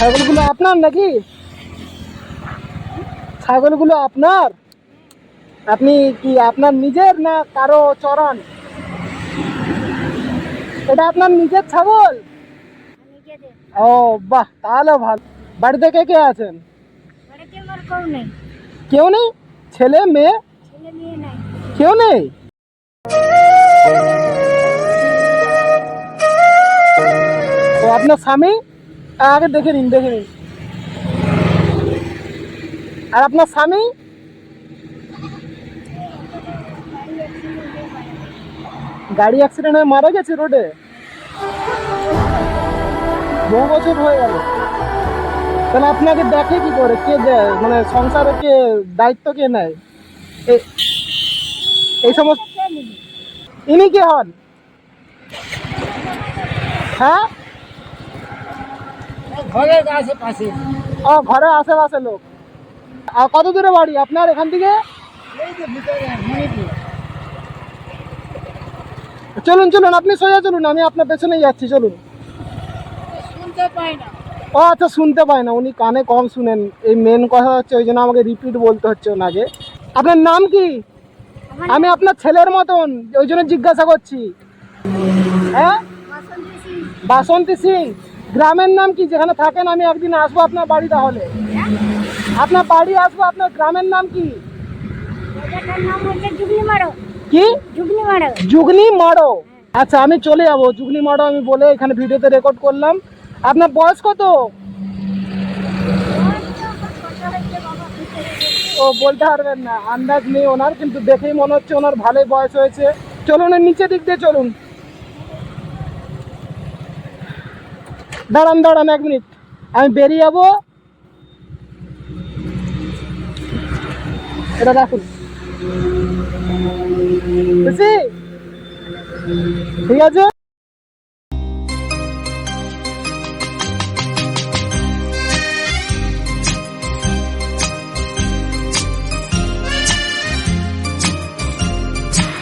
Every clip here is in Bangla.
ছাগলগুলো আপনার নাকি? ছাগলগুলো আপনার? আপনি কি আপনার নিজের না কারও চরণ? এটা আপনার নিজের ছাগল? ও বাহ তাহলে ভালো। বাড়িতে কে কে আছেন? কেউ নেই। ছেলে মেয়ে? কেউ নেই? আপনার স্বামী? আগে দেখে নিন দেখে নিন। আর আপনার স্বামী? গাড়ি অ্যাক্সিডেন্ট হয়ে মারা গেছে রোডে বহু বছর হয়ে গেল। তাহলে আপনাকে দেখে কি করে? কে দেয় মানে সংসারে কে, দায়িত্ব কে নেয়? এই সমস্ত ইনি কে হন? হ্যাঁ? ঘরের আশেপাশে ও ঘরের আশেপাশে লোক। আর কত দূরে বাড়ি? আপনার এখান থেকে? এই যে ভিতরে মণিপুর চলুন চলুন আপনি সোজা চলুন আমি আপনার পেছনেই যাচ্ছি চলুন। শুনতে পাই না। ও আচ্ছা শুনতে পায় না। উনি কানে কম শুনেন। এই মেন কথা হচ্ছে ওই জন্য আমাকে রিপিট বলতে হচ্ছে ওনাকে। আপনার নাম কি? আমি আপনার ছেলের মতন ওই জন্য জিজ্ঞাসা করছি। হ্যাঁ? বাসন্তী সিং? গ্রামের নাম কি? যেখানে থাকেন আমি একদিন আসব আপনার বাড়ি তাহলে। আপনার বাড়ি আসব আপনার গ্রামের নাম কি? কি? জুগনি মারো। আচ্ছা আমি চলে যাব। জুগনি মারো আমি বলে এখানে ভিডিওতে রেকর্ড করলাম। আপনার বয়স কত? ও বলতে পারবেন না। আন্দাজ নেই ওনার কিন্তু দেখেই মনে হচ্ছে ওনার ভালোই বয়স হয়েছে। চলুন নিচে দিক দিয়ে চলুন। দাঁড়ান দাঁড়ান এক মিনিট। আমি বেরিয়ে যাব। এটা রাখুন ঠিক আছে?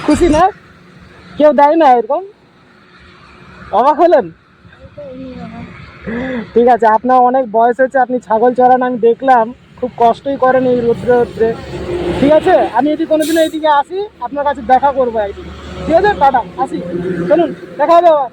খুশি না? কেউ দেয় না এরকম? অবাক হলেন? ঠিক আছে, আপনার অনেক বয়স হয়েছে, আপনি ছাগল চড়ান আমি দেখলাম, খুব কষ্টই করেন এই রোদ্রে রোদ্রে। ঠিক আছে, আমি যদি কোনোদিন এইদিকে আসি, আপনার কাছে দেখা করব একদিন। ঠিক আছে দাদা আসি। চলুন, দেখা হবে আবার।